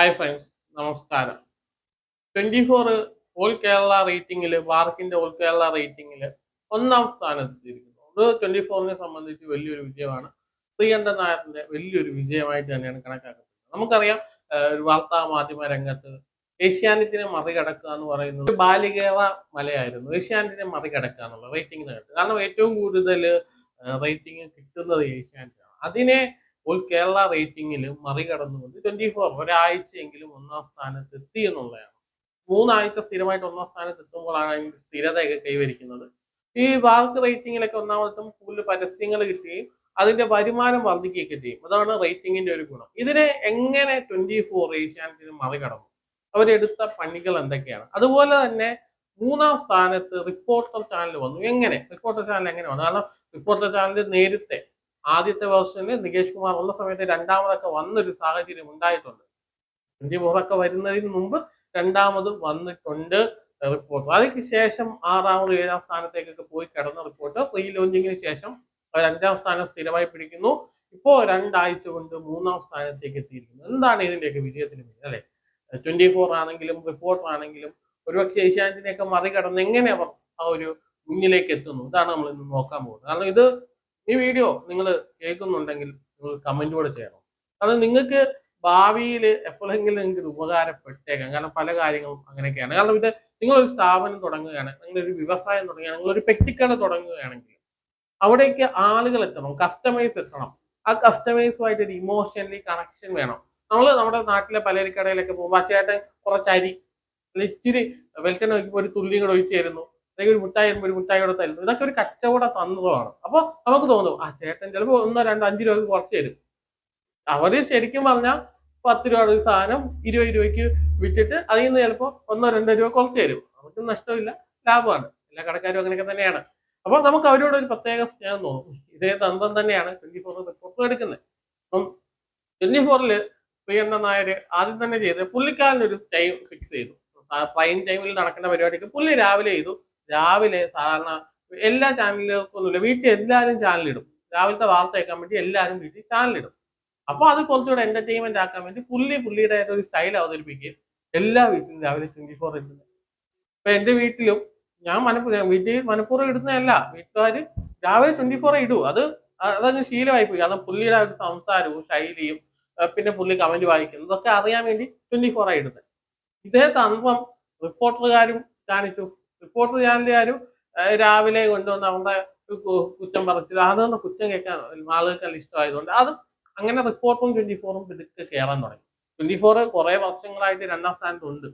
Hi friends നമസ്കാരം. Twenty four all Kerala റേറ്റിംഗിൽ വാർക്കിന്റെ ഓൾ കേരള റേറ്റിംഗിൽ ഒന്നാം സ്ഥാനത്തെത്തിയിരിക്കുന്നു അത് ട്വന്റി ഫോറിനെ സംബന്ധിച്ച് വലിയൊരു വിജയമാണ്. ശ്രീകണ്ഠൻ നായറിന്റെ വലിയൊരു വിജയമായിട്ട് തന്നെയാണ് കണക്കാക്കുന്നത് നമുക്കറിയാം ഒരു വാർത്താ മാധ്യമ രംഗത്ത് ഏഷ്യാനെറ്റിനെ മറികടക്കുക എന്ന് പറയുന്നത് ബാലികേറ മലയായിരുന്നു. ഏഷ്യാനെറ്റിനെ മറികടക്കുക എന്നുള്ള റേറ്റിംഗ് കാരണം ഏറ്റവും കൂടുതൽ റേറ്റിംഗ് കിട്ടുന്നത് ഏഷ്യാനെറ്റാണ് അതിനെ ഓൾ കേരള റേറ്റിംഗിൽ മറികടന്നുകൊണ്ട് ട്വന്റി ഫോർ ഒരാഴ്ചയെങ്കിലും ഒന്നാം സ്ഥാനത്ത് എത്തി എന്നുള്ളതാണ്. മൂന്നാഴ്ച സ്ഥിരമായിട്ട് ഒന്നാം സ്ഥാനത്ത് എത്തുമ്പോഴാണ് അതിന്റെ സ്ഥിരതയൊക്കെ കൈവരിക്കുന്നത്. ഈ വാർക്ക് റേറ്റിംഗിലൊക്കെ ഒന്നാമത്തും കൂടുതൽ പരസ്യങ്ങൾ കിട്ടുകയും അതിന്റെ വരുമാനം വർദ്ധിക്കുകയൊക്കെ ചെയ്യും. അതാണ് റേറ്റിംഗിന്റെ ഒരു ഗുണം. ഇതിനെ എങ്ങനെ ട്വന്റി ഫോർ ഏഷ്യാനെറ്റിന് മറികടന്നു? അവരെടുത്ത പണികൾ എന്തൊക്കെയാണ്? അതുപോലെ തന്നെ മൂന്നാം സ്ഥാനത്ത് റിപ്പോർട്ടർ ചാനൽ വന്നു. എങ്ങനെ? റിപ്പോർട്ടർ ചാനൽ എങ്ങനെ വന്നു? കാരണം റിപ്പോർട്ടർ ചാനൽ നേരത്തെ ആദ്യത്തെ വേർഷനിൽ നികേഷ് കുമാർ ഉള്ള സമയത്ത് രണ്ടാമതൊക്കെ വന്നൊരു സാഹചര്യം ഉണ്ടായിട്ടുണ്ട്. ട്വന്റി ഫോറൊക്കെ വരുന്നതിന് മുമ്പ് രണ്ടാമത് വന്നിട്ടുണ്ട് റിപ്പോർട്ട് അതിന് ശേഷം ആറാമത് ഏഴാം സ്ഥാനത്തേക്കൊക്കെ പോയി കിടന്ന റിപ്പോർട്ട് റീ ലോഞ്ചിങ്ങിന് ശേഷം അവർ അഞ്ചാം സ്ഥാനം സ്ഥിരമായി പിടിക്കുന്നു. ഇപ്പോ രണ്ടാഴ്ച കൊണ്ട് മൂന്നാം സ്ഥാനത്തേക്ക് എത്തിയിരിക്കുന്നു. എന്താണ് ഇതിന്റെയൊക്കെ വിജയത്തിന് പിന്നിൽ അല്ലെ? ട്വന്റി ഫോർ ആണെങ്കിലും റിപ്പോർട്ട് ആണെങ്കിലും ഒരുപക്ഷെ ഏഷ്യാനെറ്റിനെയൊക്കെ മറികടന്ന് എങ്ങനെ അവർ ആ ഒരു മുന്നിലേക്ക് എത്തുന്നു? ഇതാണ് നമ്മൾ ഇന്ന് നോക്കാൻ പോകുന്നത്. കാരണം ഇത് ഈ വീഡിയോ നിങ്ങൾ കേൾക്കുന്നുണ്ടെങ്കിൽ നിങ്ങൾ കമന്റ് കൂടെ ചെയ്യണം. അത് നിങ്ങൾക്ക് ഭാവിയിൽ എപ്പോഴെങ്കിലും നിങ്ങൾക്ക് ഇത് ഉപകാരപ്പെട്ടേക്കാം. കാരണം പല കാര്യങ്ങളും അങ്ങനെയൊക്കെയാണ്. കാരണം ഇത് നിങ്ങളൊരു സ്ഥാപനം തുടങ്ങുകയാണ് നിങ്ങളൊരു വ്യവസായം തുടങ്ങുകയാണ് നിങ്ങളൊരു പെട്ടിക്കട തുടങ്ങുകയാണെങ്കിൽ അവിടേക്ക് ആളുകൾ എത്തണം കസ്റ്റമേഴ്സ് എത്തണം. ആ കസ്റ്റമേഴ്സുമായിട്ട് ഒരു ഇമോഷണലി കണക്ഷൻ വേണം. നമ്മൾ നമ്മുടെ നാട്ടിലെ പലചരക്കടയിലൊക്കെ പോകുമ്പോൾ ആ ചേട്ടൻ കുറച്ച് അരി ഇച്ചിരി വെളിച്ചെണ്ണ ഒഴിക്കുമ്പോൾ ഒരു തുള്ളി കൂടെ ഒഴിച്ചു തരുന്നു. അല്ലെങ്കിൽ ഒരു മുട്ടായി ഒരു മുട്ടായി കൂടെ തരുന്നു. ഇതൊക്കെ ഒരു കച്ചവട തന്ത്രമാണ് അപ്പോൾ നമുക്ക് തോന്നും ആ ചേട്ടൻ ചിലപ്പോൾ ഒന്നോ രണ്ടോ അഞ്ച് രൂപ കുറച്ച് തരും. അവർ ശരിക്കും പറഞ്ഞാൽ പത്ത് രൂപയുടെ ഒരു സാധനം ഇരുപത് രൂപയ്ക്ക് വിറ്റിട്ട് അതിൽ നിന്ന് ചിലപ്പോൾ ഒന്നോ രണ്ടോ രൂപ കുറച്ച് തരും. നമുക്ക് നഷ്ടമില്ല ലാഭമാണ്. എല്ലാ കടക്കാരും അങ്ങനെയൊക്കെ തന്നെയാണ്. അപ്പോൾ നമുക്ക് അവരോട് ഒരു പ്രത്യേക സ്നേഹം തോന്നും. ഇതേ തന്ത്രം തന്നെയാണ് ട്വന്റി ഫോറിൽ റിപ്പോർട്ട് എടുക്കുന്നത്. അപ്പം ട്വന്റി ഫോറിൽ ശ്രീകണ്ഠൻ നായർ ആദ്യം തന്നെ ചെയ്ത് പുള്ളിക്കാരൻ ഒരു ടൈം ഫിക്സ് ചെയ്തു. പ്രൈം ടൈമിൽ നടക്കുന്ന പരിപാടിക്ക് പുള്ളി രാവിലെ ചെയ്തു. രാവിലെ സാധാരണ എല്ലാ ചാനലുകൾക്കൊന്നുമില്ല വീട്ടിൽ എല്ലാവരും ചാനലിടും രാവിലത്തെ വാർത്ത കേൾക്കാൻ വേണ്ടി എല്ലാവരും വീട്ടിൽ ചാനലിടും അപ്പോൾ അത് കുറച്ചുകൂടെ എന്റർടൈൻമെന്റ് ആക്കാൻ വേണ്ടി പുള്ളി പുള്ളിയുടെ ഒരു സ്റ്റൈൽ അവതരിപ്പിക്കുകയും എല്ലാ വീട്ടിലും രാവിലെ ട്വന്റി ഫോർ ഇടുന്നത്. ഇപ്പൊ എന്റെ വീട്ടിലും ഞാൻ മനപ്പൂർവം വീട്ടിൽ മനപ്പൂർവം ഇടുന്നതല്ല. വീട്ടുകാർ രാവിലെ ട്വന്റി ഫോർ ഇടൂ. അത് അതങ്ങ് ശീലമായി പോയി. കാരണം പുള്ളിയുടെ ഒരു സംസാരവും ശൈലിയും പിന്നെ പുള്ളി കമന്റ് വായിക്കുന്നത് ഇതൊക്കെ അറിയാൻ വേണ്ടി ട്വന്റി ഫോർ ആയി ഇടുന്നത്. ഇതേ തന്ത്രം റിപ്പോർട്ടറുകാരും കാണിച്ചു. റിപ്പോർട്ടർ ചാനലുകാരും രാവിലെ കൊണ്ടുവന്ന് അവരുടെ കുറ്റം പറിച്ചു അതൊന്ന് കുറ്റം കേൾക്കാൻ ആളുകൾക്ക് ഇഷ്ടമായതുകൊണ്ട് അത് അങ്ങനെ റിപ്പോർട്ടും ട്വന്റി ഫോറും പിടിച്ച് കയറാൻ തുടങ്ങി. ട്വന്റി ഫോർ കുറെ വർഷങ്ങളായിട്ട് രണ്ടാം സ്ഥാനത്തുണ്ട്.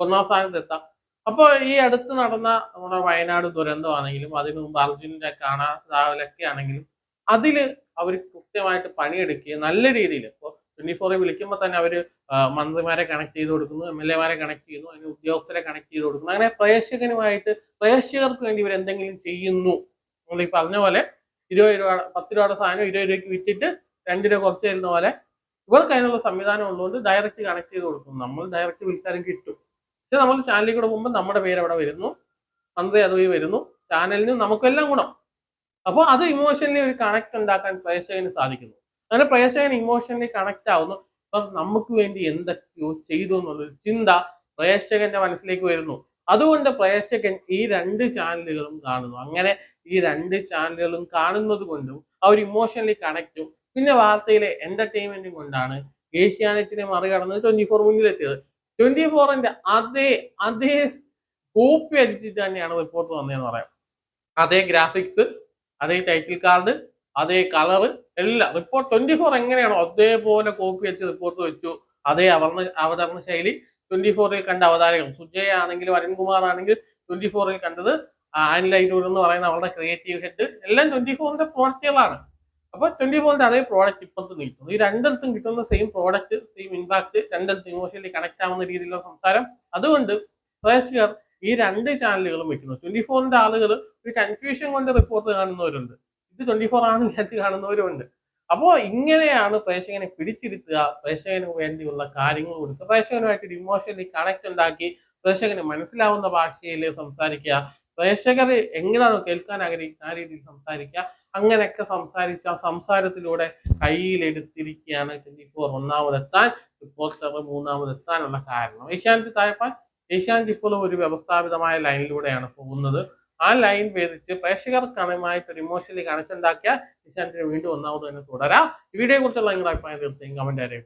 ഒന്നാം സ്ഥാനത്ത് എത്താം. അപ്പോൾ ഈ അടുത്ത് നടന്ന നമ്മുടെ വയനാട് ദുരന്തമാണെങ്കിലും അതിനു മുമ്പ് അർജുനന്റെ കാണാതാവലൊക്കെ ആണെങ്കിലും അതിൽ അവർ കൃത്യമായിട്ട് പണിയെടുക്കുകയും നല്ല രീതിയിൽ ഇപ്പോൾ ട്വന്റി ഫോറിൽ വിളിക്കുമ്പോൾ തന്നെ അവർ മന്ത്രിമാരെ കണക്ട് ചെയ്ത് കൊടുക്കുന്നു എം എൽ എമാരെ കണക്ട് ചെയ്യുന്നു അതിന് ഉദ്യോഗസ്ഥരെ കണക്ട് ചെയ്ത് കൊടുക്കുന്നു. അങ്ങനെ പ്രേക്ഷകനുമായിട്ട് പ്രേക്ഷകർക്ക് വേണ്ടി ഇവർ എന്തെങ്കിലും ചെയ്യുന്നു. നമ്മൾ ഈ പറഞ്ഞ പോലെ ഇരുപത് രൂപ പത്ത് രൂപയുടെ സാധനം ഇരുപത് രൂപയ്ക്ക് വിറ്റിട്ട് രണ്ട് രൂപ കുറച്ച് തരുന്ന പോലെ ഇവർക്ക് അതിനുള്ള സംവിധാനം ഉള്ളതുകൊണ്ട് ഡയറക്റ്റ് കണക്ട് ചെയ്ത് കൊടുക്കുന്നു. നമ്മൾ ഡയറക്റ്റ് വിളിച്ചാലും കിട്ടും. പക്ഷെ നമ്മൾ ചാനലിൽ കൂടെ പോകുമ്പോൾ നമ്മുടെ പേര് അവിടെ വരുന്നു. മന്ത്രി അതുവഴി വരുന്നു. ചാനലിന് നമുക്കെല്ലാം ഗുണം. അപ്പോൾ അത് ഇമോഷണലി ഒരു കണക്ട് ഉണ്ടാക്കാൻ പ്രേക്ഷകന് സാധിക്കുന്നു. അങ്ങനെ പ്രേക്ഷകൻ ഇമോഷണലി കണക്ട് ആവുന്നു. അപ്പൊ നമുക്ക് വേണ്ടി എന്തൊക്കെയോ ചെയ്തു എന്നുള്ളൊരു ചിന്ത പ്രേക്ഷകന്റെ മനസ്സിലേക്ക് വരുന്നു. അതുകൊണ്ട് പ്രേക്ഷകൻ ഈ രണ്ട് ചാനലുകളും കാണുന്നു. അങ്ങനെ ഈ രണ്ട് ചാനലുകളും കാണുന്നത് കൊണ്ടും അവർ ഇമോഷണലി കണക്റ്റും പിന്നെ വാർത്തയിലെ എന്റർടൈൻമെന്റും കൊണ്ടാണ് ഏഷ്യാനെറ്റിനെ മറികടന്ന് ട്വന്റി ഫോർ മുന്നിലെത്തിയത്. ട്വന്റി ഫോറിന്റെ അതേ അതേ കോപ്പി അടിച്ചിട്ട് തന്നെയാണ് റിപ്പോർട്ട് വന്നതെന്ന് പറയാം. അതേ ഗ്രാഫിക്സ് അതേ ടൈറ്റിൽ കാർഡ് അതേ കളറ് എല്ലാം റിപ്പോർട്ട് ട്വന്റി ഫോർ എങ്ങനെയാണോ അതേപോലെ കോപ്പി വെച്ച് റിപ്പോർട്ട് വെച്ചു. അതേ അവർണ അവതരണ ശൈലി ട്വന്റി ഫോറിൽ കണ്ട അവതാരകൾ സുജയ ആണെങ്കിലും അരുൺകുമാർ ആണെങ്കിലും ട്വന്റി ഫോറിൽ കണ്ടത് ആൻലൈറ്റൂർ എന്ന് പറയുന്ന അവരുടെ ക്രിയേറ്റീവ് ഹെഡ് എല്ലാം ട്വന്റി ഫോറിന്റെ പ്രോഡക്റ്റുകളാണ് അപ്പൊ ട്വന്റി ഫോറിന്റെ അതേ പ്രോഡക്റ്റ് ഇപ്പത്ത് നിൽക്കുന്നു ഈ രണ്ടിടത്തും കിട്ടുന്ന സെയിം പ്രോഡക്റ്റ് സെയിം ഇമ്പാക്ട് രണ്ടിടത്തും ഇമോഷണലി കണക്ട് ആവുന്ന രീതിയിലുള്ള സംസാരം. അതുകൊണ്ട് പ്രേക്ഷകർ ഈ രണ്ട് ചാനലുകളും വെക്കുന്നു. ട്വന്റി ഫോറിന്റെ ആളുകൾ ഒരു കൺഫ്യൂഷൻ കൊണ്ട് റിപ്പോർട്ട് കാണുന്നവരുണ്ട്. ഇത് ട്വന്റി ഫോർ ആണ് വിചാരിച്ച് കാണുന്നവരുണ്ട് അപ്പോൾ ഇങ്ങനെയാണ് പ്രേക്ഷകനെ പിടിച്ചിരുത്തുക പ്രേക്ഷകന് വേണ്ടിയുള്ള കാര്യങ്ങൾ കൊടുക്കുക. പ്രേക്ഷകനുമായിട്ട് ഒരു ഇമോഷണലി കണക്ട് ഉണ്ടാക്കി പ്രേക്ഷകന് മനസ്സിലാവുന്ന ഭാഷയിൽ സംസാരിക്കുക. പ്രേക്ഷകർ എങ്ങനെയാണോ കേൾക്കാൻ ആഗ്രഹിക്കുന്ന ആ രീതിയിൽ സംസാരിക്കുക. അങ്ങനെയൊക്കെ സംസാരിച്ച സംസാരത്തിലൂടെ കയ്യിലെടുത്തിരിക്കുകയാണ് ട്വന്റി ഫോർ ഒന്നാമതെത്താൻ റിപ്പോർട്ടർ മൂന്നാമതെത്താനുള്ള കാരണം. ഏഷ്യാനെറ്റ് തായപ്പാൻ ഏഷ്യാനെറ്റ് ഇപ്പോഴും ഒരു വ്യവസ്ഥാപിതമായ ലൈനിലൂടെയാണ് പോകുന്നത്. ആ ലൈൻ ഭേദിച്ച് പ്രേക്ഷകർക്കണമായിട്ട് ഒരു ഇമോഷണലി കണക്ട് ഉണ്ടാക്കിയ നിശാന്തിന് വീണ്ടും ഒന്നാമത് തന്നെ തുടരാം. ഈ വീഡിയോയെ കുറിച്ചുള്ള നിങ്ങളുടെ അഭിപ്രായം തീർച്ചയായും കമന്റ് ആയിട്ട്